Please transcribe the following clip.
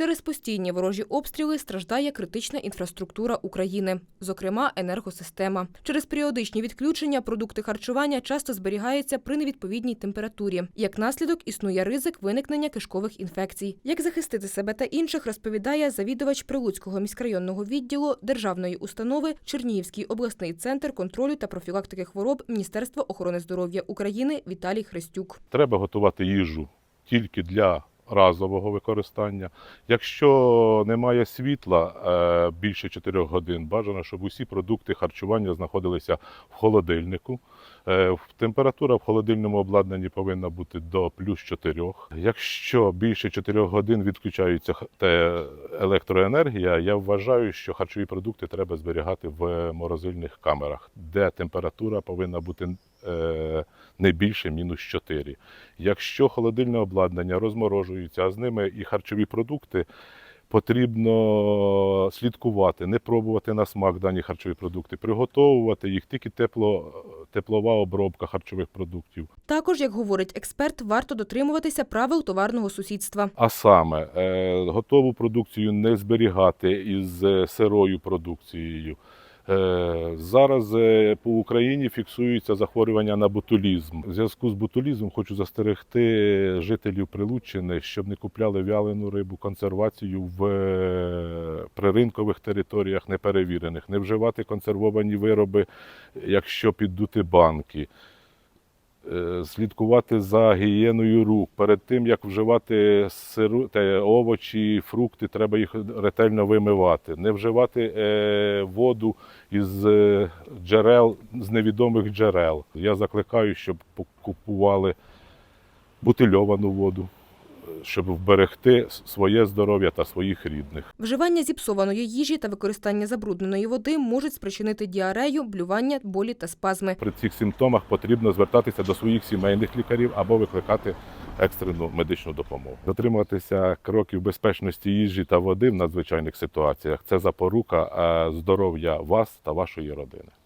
Через постійні ворожі обстріли страждає критична інфраструктура України, зокрема енергосистема. Через періодичні відключення продукти харчування часто зберігаються при невідповідній температурі. Як наслідок існує ризик виникнення кишкових інфекцій. Як захистити себе та інших, розповідає завідувач Прилуцького міськрайонного відділу державної установи Чернігівський обласний центр контролю та профілактики хвороб Міністерства охорони здоров'я України Віталій Хрестюк. Треба готувати їжу тільки для разового використання. Якщо немає світла е, більше 4 годин, бажано, щоб усі продукти харчування знаходилися в холодильнику. Е, Температура в холодильному обладнанні повинна бути до плюс 4. Якщо більше 4 годин відключається електроенергія, я вважаю, що харчові продукти треба зберігати в морозильних камерах, де температура повинна бути е, не більше мінус 4. Якщо холодильне обладнання розморожується, а з ними і харчові продукти, потрібно слідкувати, не пробувати на смак дані харчові продукти, приготовувати їх тільки тепло, теплова обробка харчових продуктів. Також, як говорить експерт, варто дотримуватися правил товарного сусідства. А саме е, готову продукцію не зберігати із е, сирою продукцією. Е, Зараз е, по Україні фіксується захворювання на ботулізм. У зв'язку з ботулізмом хочу застерегти жителів Прилуччини, щоб не купляли вялену рибу, консервацію в е, приринкових територіях неперевірених, не вживати консервовані вироби, якщо піддути банки. Е, слідкувати за гігієною рук. Перед тим як вживати сиру та овочі, фрукти, треба їх ретельно вимивати. Не вживати е, воду із е, джерел, з невідомих джерел. Я закликаю, щоб купували бутильовану воду, щоб вберегти своє здоров'я та своїх рідних. Вживання зіпсованої їжі та використання забрудненої води можуть спричинити діарею, блювання, болі та спазми. При цих симптомах потрібно звертатися до своїх сімейних лікарів або викликати екстрену медичну допомогу. Дотримуватися кроків безпечності їжі та води в надзвичайних ситуаціях це запорука е, здоров'я вас та вашої родини.